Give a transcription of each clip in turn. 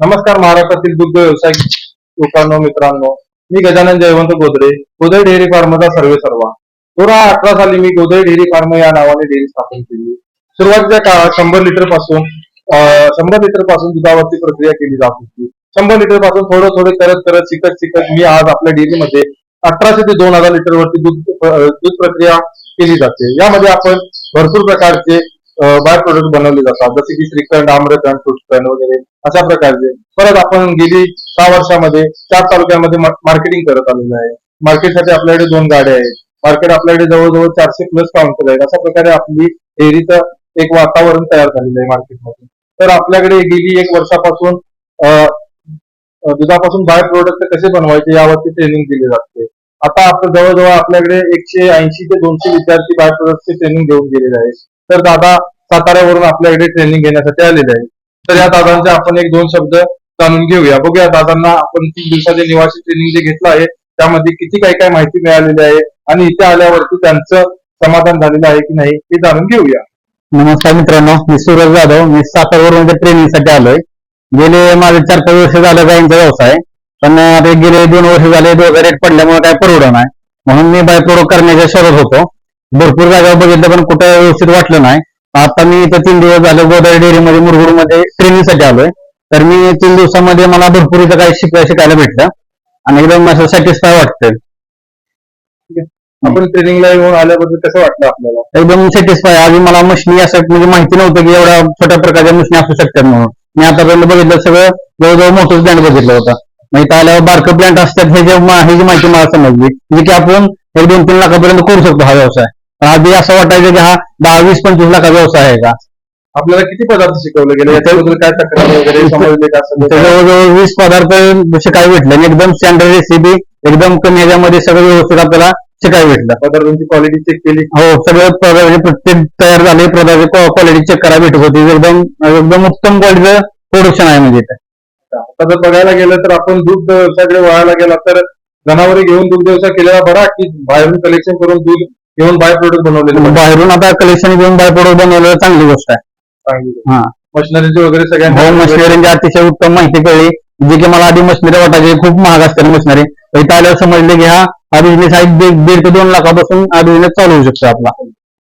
नमस्कार महाराष्ट्रातील दुग्ध व्यवसाय लोकांनो मित्रांनो मी गजानन जयवंत गोदरे गोदडे डेअरी फार्मचा सर्वे सर्वा. सोळा अठरा साली मी गोदय डेअरी फार्म या नावाने डेअरी स्थापन केली. सुरुवातीच्या काळात शंभर लिटरपासून शंभर लिटरपासून दुधावरती प्रक्रिया केली जात होती. शंभर लिटरपासून थोडं थोडं करत करत शिकत शिकत मी आज आपल्या डेअरीमध्ये अठराशे ते दोन हजार लिटर वरती दूध दूध प्रक्रिया केली जाते. यामध्ये आपण भरपूर प्रकारचे बाय प्रोडक्ट बनवले जातात. जसे की श्रीखंड आम्रखंड फ्रुटखंड वगैरे अशा प्रकारचे. परत आपण गेली सहा वर्षामध्ये चार तालुक्यामध्ये मार्केटिंग करत आलेलं आहे. मार्केटसाठी आपल्याकडे दोन गाड्या आहेत. मार्केट आपल्याकडे जवळजवळ चारशे प्लस काउंटर आहेत. अशा प्रकारे आपली डेअरीचं एक वातावरण तयार झालेलं आहे मार्केटमध्ये तर आपल्याकडे गेली एक वर्षापासून दुधापासून बाय प्रोडक्ट कसे बनवायचे यावरती ट्रेनिंग दिली जाते. आता आपण जवळजवळ आपल्याकडे एकशे ऐंशी ते दोनशे विद्यार्थी बाय प्रोडक्टचे ट्रेनिंग घेऊन गेलेले आहेत. तर दादा साताऱ्यावरून आपल्याकडे ट्रेनिंग घेण्यासाठी आलेले आहे. तर या दादांचे आपण एक दोन शब्द जाणून घेऊया. बघूया दादांना आपण तीन दिवसाचे निवासी ट्रेनिंग जे घेतलं आहे त्यामध्ये किती काय काय माहिती मिळालेली आहे आणि इथे आल्यावरती त्यांचं समाधान झालेलं आहे की नाही हे जाणून घेऊया. नमस्कार मित्रांनो मी सूरज जाधव. मी सातारवरून ट्रेनिंगसाठी आलोय. गेले माझे चार पाच वर्ष झालं गायींचा व्यवसाय. पण आता गेले दोन वर्ष झाले दोघं रेट पडल्यामुळे काय परवडं नाही. म्हणून मी बाय प्रोडक्ट करण्याच्या शोधत होतो. भरपूर जागा बघितलं पण कुठं व्यवस्थित वाटलं नाही. आता मी इथं तीन दिवस झाले गोदावरी डेअरीमध्ये मुरगुडमध्ये ट्रेनिंगसाठी आलोय. तर मी तीन दिवसामध्ये मला भरपूर इथं काही शिकाय शिकायला भेटलं. आणि एकदम असं सॅटिस्फाय वाटतंय. आपण ट्रेनिंगला येऊन आल्याबद्दल कसं वाटलं आपल्याला? एकदम सॅटिस्फाय आधी मला मशिनी असं म्हणजे माहिती नव्हतं की एवढ्या छोट्या प्रकारच्या मशिनी असू शकतात म्हणून. मी आतापर्यंत बघितलं सगळं जवळजवळ मोठंच ब्रँड बघितलं होतं. मग इथं आल्यावर बारकं ब्रँड असतात हे जे माहिती मला समजली म्हणजे की आपण एक दोन तीन लाखापर्यंत करू शकतो हा व्यवसाय. आधी असं वाटायचं की हा दहा वीस पंचवीस लाखाचा व्यवसाय आहे का? आपल्याला किती पदार्थ शिकवले गेले? याच्याबद्दल काय तक्रार वगैरे समजले का? असं वीस पदार्थ जसे काय भेटले आणि एकदम स्टँडर्ड रेसिपी एकदम कमी ह्याच्यामध्ये सगळं व्यवस्थित आपल्याला शिकायला भेटलं. पदार्थांची क्वालिटी चेक केली? हो सगळं पदार्थ प्रत्येक तयार झाले पदार्थ क्वालिटी चेक करायला भेटत होती. एकदम एकदम उत्तम क्वालिटीचं प्रोडक्शन आहे म्हणजे. आता जर बघायला गेलं तर आपण दूध व्यवसायाकडे वळायला गेला तर जनावरे घेऊन दूध व्यवसाय केलेला बरा की बाहेरून कलेक्शन करून दूध घेऊन बाय प्रोडक्ट बनवलेले? बाहेरून आता कलेक्शन घेऊन बाय प्रोडक्ट बनवलेलं चांगली गोष्ट आहे. हा. मशिनरीचे वगैरे हो सगळ्यांना मशिनरीची अतिशय उत्तम माहिती कळली. जी की मला आधी मशिनरी वाटायची खूप महाग असते मशिनरी इथं आल्यावर समजले की हा हा बिझनेस आहे दीड दीड ते दोन लाखापासून हा बिझनेस चालू होऊ शकतो आपला.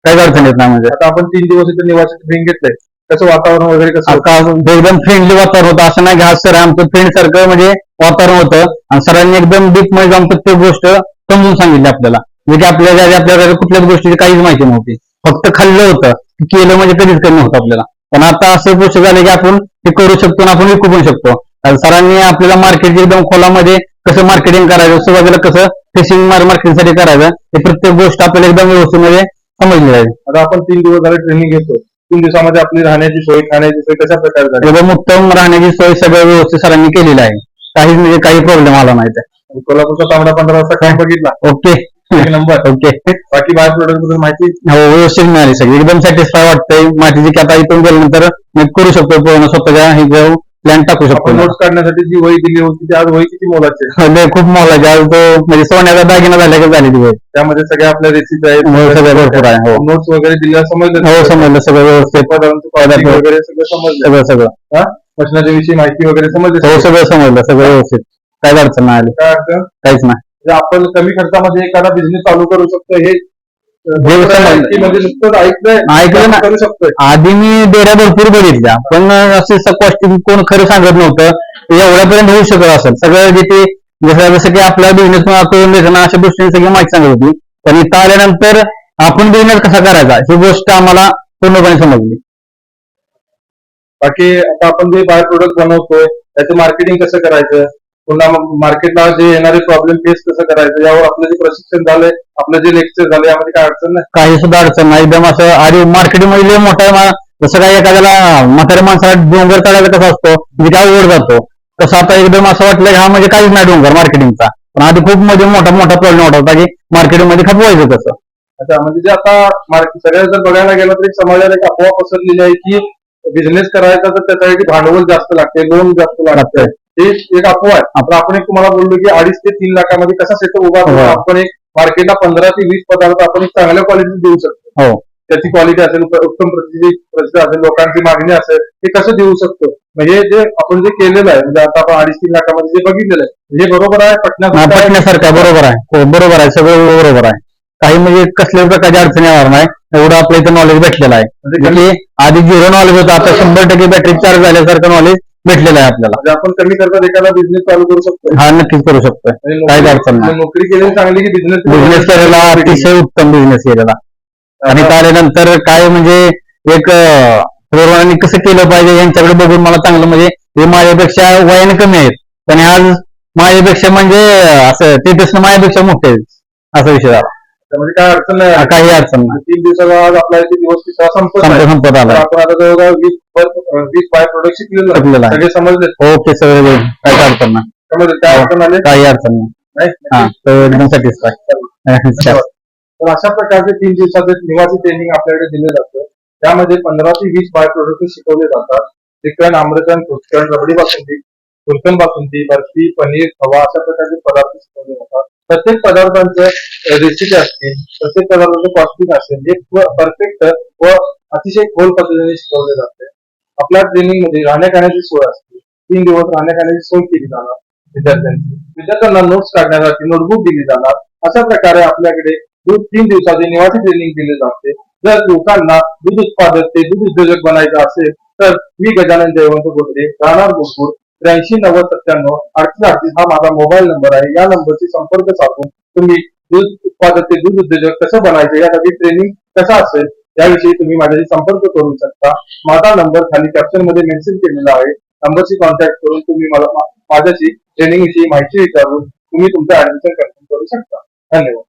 काही अडचण येत नाही म्हणजे. आता आपण तीन दिवस इथे निवासी ट्रेनिंग घेतलंय. कसं वातावरण वगैरे कसं होतं? आता एकदम फ्रेंडली वातावरण होतं. असं नाही की हा सर आमचं फ्रेंड सारखं म्हणजे वातावरण होतं. आणि सरांनी एकदम डीपमध्ये जाऊन प्रत्येक गोष्ट समजून सांगितली आपल्याला. म्हणजे आपल्याला आपल्याला कुठल्याच गोष्टीची काहीच माहिती नव्हती. फक्त खाल्लं होतं. केलं म्हणजे कधीच कमी होतं आपल्याला. पण आता असं गोष्ट झाली की आपण हे करू शकतो आणि आपण विकू पण शकतो. सरांनी आपल्याला मार्केट एकदम खोलामध्ये कसं मार्केटिंग करायचं सुरुवातीला कसं फिशिंग मार्केटिंगसाठी करायचं हे प्रत्येक गोष्ट आपल्याला एकदम व्यवस्थित मध्ये समजली आहे. आता आपण तीन दिवस झाले ट्रेनिंग घेतो तीन दिवसामध्ये आपली राहण्याची सोय खाण्याची सोय कशा प्रकारे झाली? एकदम उत्तम राहण्याची सोय सगळं व्यवस्थित सरांनी केलेली आहे. काहीच म्हणजे काही प्रॉब्लेम आला नाही कोल्हापूरचा तांबडा पंधरा वाजता काय बघितला. ओके. एक नंबर ओके बाकी बाय प्रोडक्टबद्दल माहिती? हो व्यवस्थित मिळाली सगळी. एकदम सॅटिस्फाय वाटतंय. माहिती की आता इथून गेल्यानंतर मी करू शकतो पूर्ण स्वतःच्या हे जाऊ प्लॅन टाकू शकतो. नोट्स काढण्यासाठी जी वही दिली होती ती आज वही किती मोलाची आहे? लय खूप मोलाची आज तो म्हणजे सोन्याचा दागिना झाल्या का झाली ती वेळ त्यामध्ये सगळ्या आपल्या रेसिपी हो, सगळं भरपूर आहे. हो. नोट्स वगैरे दिल्या समजलं हो समजलं सगळं व्यवस्थित. quality पदार्थ. वगैरे सगळं समजलं. सगळं सगळं. हा? मशनाच्या विषयी माहिती वगैरे समजली? हो सगळं समजलं सगळं व्यवस्थित. काहीच अडचण नाही आली. काय अडचण? काहीच नाही. आपण कमी खर्चामध्ये एखादा बिझनेस चालू करू शकतो हे ऐकलं. करू शकतोय. आधी मी डेऱ्या भरपूर बघितल्या पण असे कॉस्टिंग कोण खरं सांगत नव्हतं ते एवढ्यापर्यंत होऊ शकत असेल. सगळं जिथे जसं जसं की आपला बिझनेस करून देताना अशा गोष्टी सगळी माहिती सांगत होती. पण इथं आल्यानंतर आपण बिझनेस कसा करायचा ही गोष्ट आम्हाला पूर्णपणे समजली. बाकी आता आपण जे बाय प्रोडक्ट बनवतोय त्याचं मार्केटिंग कसं करायचं? पुन्हा मार्केटला जे येणारे प्रॉब्लेम फेस कसं करायचं? यावर आपलं जे प्रशिक्षण झालंय आपलं जे लेक्चर झाले यामध्ये काय अडचण नाही? काही सुद्धा अडचण नाही. एकदम असं आधी मार्केटिंगमध्ये लय मोठा जसं काही एखाद्याला म्हाताऱ्या माणसाला डोंगर चढायला कसा असतो? म्हणजे काय ओढ जातो. तसं आता एकदम असं वाटलं की हा म्हणजे काहीच नाही डोंगर मार्केटिंगचा पण आधी खूप म्हणजे मोठा मोठा प्रॉब्लेम होता की मार्केटिंगमध्ये खपवायचं कसं अच्छा म्हणजे जे आता मार्केट सगळ्या जर बघायला गेलं तर समाजाला एक अफवा पसरलेली आहे की बिझनेस करायचा तर त्याच्यासाठी भांडवल जास्त लागते लोन जास्त लागतंय हे एक अफवा आहे आपण आपण एक तुम्हाला बोललो की अडीच ते तीन लाखामध्ये कसा सेटअप उभा हो. आपण एक मार्केटला पंधरा ते वीस पदार्थ आपण एक चांगल्या क्वालिटी देऊ शकतो. हो. त्याची क्वालिटी असेल उत्तम प्रतीची प्रतीचं असेल लोकांची मागणी असेल हे कसं देऊ शकतो? म्हणजे जे आपण जे केलेलं आहे म्हणजे आता आपण अडीच तीन लाखामध्ये जे बघितलेलं आहे हे बरोबर आहे हा, पटण्यासारखं आहे? पटण्यासारखं बरोबर आहे. हो बरोबर आहे सगळं बरोबर आहे. काही म्हणजे कसल्याही प्रकारची अडचणी येणार नाही. एवढं आपल्या इथं नॉलेज भेटलेलं आहे. म्हणजे म्हणजे आधी झिरो नॉलेज होतं आता शंभर टक्के बॅटरी चार्ज झाल्यासारखं नॉलेज भेटलेलं आहे आपल्याला. म्हणजे आपण कमी खर्चात एखादा बिझनेस चालू करू शकतो हा नक्कीच करू शकतोय. म्हणजे काहीच नोकरी- अडचण नाही. नोकरी केलेली चांगली की बिझनेस बिझनेस केलेला अतिशय उत्तम बिझनेस केलेला. आणि त्यानंतर काय म्हणजे एक तरुणांनी कसं केलं पाहिजे यांच्याकडे बघून मला चांगलं म्हणजे हे माझ्यापेक्षा वयाने कमी आहेत. पण आज माझ्यापेक्षा म्हणजे असं ते तसं माझ्यापेक्षा मोठे आहेत. असा विषय झाला. त्यामध्ये काय अडचण नाही. हा. काही अडचण नाही. तीन दिवसाचा आज आपला इथे दिवस तिसरा संपत संपत आहे. संपत तर आला आपण आता जवळजवळ वीस वीस बाय प्रोडक्ट शिकलेलो. आहे. शिकलेलं आहे. सगळे समजले. ओके सगळे काही अडचण नाही. समजले. काय अडचण आले? काही अडचण नाही. नाही? हा तर एकदम सॅटिस्फाय धन्यवाद. तर अशा प्रकारचे तीन दिवसाचे निवासी ट्रेनिंग आपल्याकडे दिले जातं. त्यामध्ये पंधरा ते वीस बाय प्रोडक्ट शिकवले जातात. चिकन आम्रकन फ्रुटकन रबडी बासुंदी फुलकन बासुंदी बर्फी पनीर खवा अशा प्रकारचे पदार्थ शिकवले जातात. प्रत्येक पदार्थांचं रेसिपी असते प्रत्येक पदार्थाचं कॉस्टिंग असेल जे परफेक्ट व अतिशय खोल पद्धतीने शिकवले जाते. आपल्या ट्रेनिंगमध्ये राहण्या खाण्याची सोय असते. तीन दिवस राहण्या खाण्याची सोय केली जाणार विद्यार्थ्यांची. विद्यार्थ्यांना नोट्स काढण्यासाठी नोटबुक दिली जाणार. अशा प्रकारे आपल्याकडे दूध तीन दिवसाचे निवासी ट्रेनिंग दिले जाते. जर लोकांना दूध उत्पादक ते दूध उद्योजक बनायचं असेल तर मी गजानन जयवंत गोदरे राहणार गोपूर त्र्याऐंशी नव्वद सत्त्याण्णव अडतीस अडतीस हा माझा मोबाईल नंबर आहे. या नंबरशी संपर्क साधून तुम्ही दूध उत्पादक ते दूध उद्योजक कसं बनायचं यासाठी ट्रेनिंग कसा असेल याविषयी तुम्ही माझ्याशी संपर्क करू शकता. माझा नंबर खाली कॅप्शनमध्ये मेन्शन केलेला आहे. नंबरशी कॉन्टॅक्ट करून तुम्ही मला माझ्याशी ट्रेनिंग विषयी माहिती विचारून तुम्ही तुमचं ऍडमिशन कन्फर्म करू शकता. धन्यवाद.